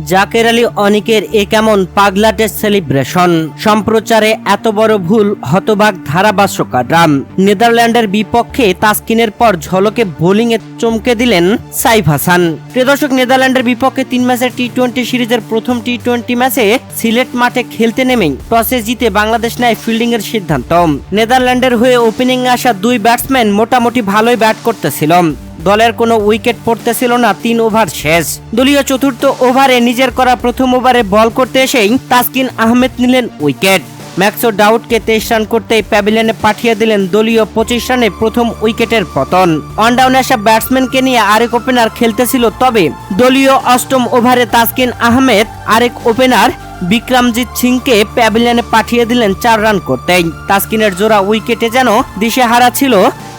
জাকের আলী অনিকের এ কেমন পাগলাটের সেলিব্রেশন? সম্প্রচারে এত বড় ভুল হতবাক ধারাভাষ্যকাররা নেদারল্যান্ডের বিপক্ষে তাসকিনের পর ঝলকে বোলিংয়ে চমকে দিলেন সাইফ হাসান। প্রিয় দর্শক, নেদারল্যান্ডের বিপক্ষে তিন ম্যাচের টি টোয়েন্টি সিরিজের প্রথম টি টোয়েন্টি ম্যাচে সিলেট মাঠে খেলতে নেমেই টসে জিতে বাংলাদেশ নেয় ফিল্ডিং এর সিদ্ধান্ত। নেদারল্যান্ডের হয়ে ওপেনিং আসা দুই ব্যাটসম্যান মোটামুটি ভালোই ব্যাট করতেছিল। দলের কোনো উইকেট পড়তেছিল না, তিন ওভার শেষ। দলীয় চতুর্থ ওভারে নিজের করা প্রথম ওভারে বল করতে এসেই তাসকিন আহমেদ নিলেন উইকেট। ম্যাক্সো ডাউটকে তেইশ রান করতেই প্যাভিলিয়নে পাঠিয়ে দিলেন দলীয় পঁচিশ রানে প্রথম উইকেটের পতন। অনডাউনে আসা ব্যাটসম্যানকে নিয়ে আরেক ওপেনার খেলতেছিল, তবে দলীয় অষ্টম ওভারে তাসকিন আহমেদ, আরেক ওপেনার বিক্রমজিৎ সিংকে প্যাভিলিয়নে পাঠিয়ে দিলেন চার রান করতেই। তাসকিনের জোড়া উইকেটে যেন দিশেহারা ছিল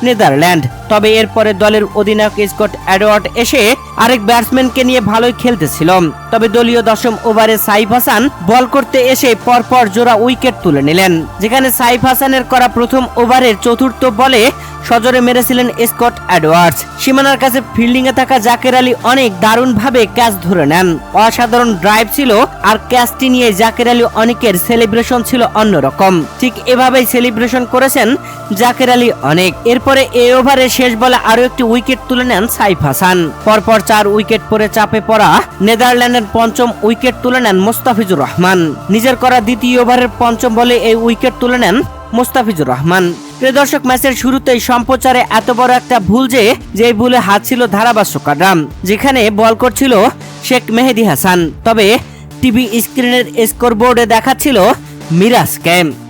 নেদারল্যান্ড। তবে এরপরে দলের অধিনায়ক স্কট অ্যাডওয়ার্ড এসে আরেক ব্যাটসম্যানকে নিয়ে ভালোই খেলতেছিল। তবে দলীয় দশম ওভারে সাইফ হাসান বল করতে এসে পরপর জোড়া উইকেট তুলে নিলেন, যেখানে সাইফ হাসানের করা প্রথম ওভারের চতুর্থ বলে সজরে মেরেছিলেন স্কট অ্যাডওয়ার্ডস সীমানার কাছে ফিল্ডিং এ থাকা জাকের আলী অনেক দারুণভাবে ক্যাচ ধরে নেন। অসাধারণ ড্রাইভ ছিল, আর ক্যাচটি নিয়ে জাকের আলী অনেকের সেলিব্রেশন ছিল অন্যরকম। ঠিক এভাবেই সেলিব্রেশন করেছেন জাকের আলী অনেক। এরপরে এই ওভারে শেষ বলে আরও একটি উইকেট তুলে নেন সাইফ হাসান। পরপর চার উইকেট পরে চাপে পড়া নেদারল্যান্ডের পঞ্চম উইকেট তুলে নেন মোস্তাফিজুর রহমান। নিজের করা দ্বিতীয় ওভারের পঞ্চম বলে এই উইকেট তুলে নেন মোস্তাফিজুর রহমান। প্রিয় দর্শক, ম্যাচের শুরুতেই সম্প্রচারে এত বড় একটা ভুল যে যে ভুলে হাত ছিল ধারাভাষ্যকাররাম যেখানে বল করছিল শেখ মেহেদি হাসান। তবে টিভি স্ক্রিনের স্কোরবোর্ডে দেখাচ্ছিল মিরাজ ক্যাম্প।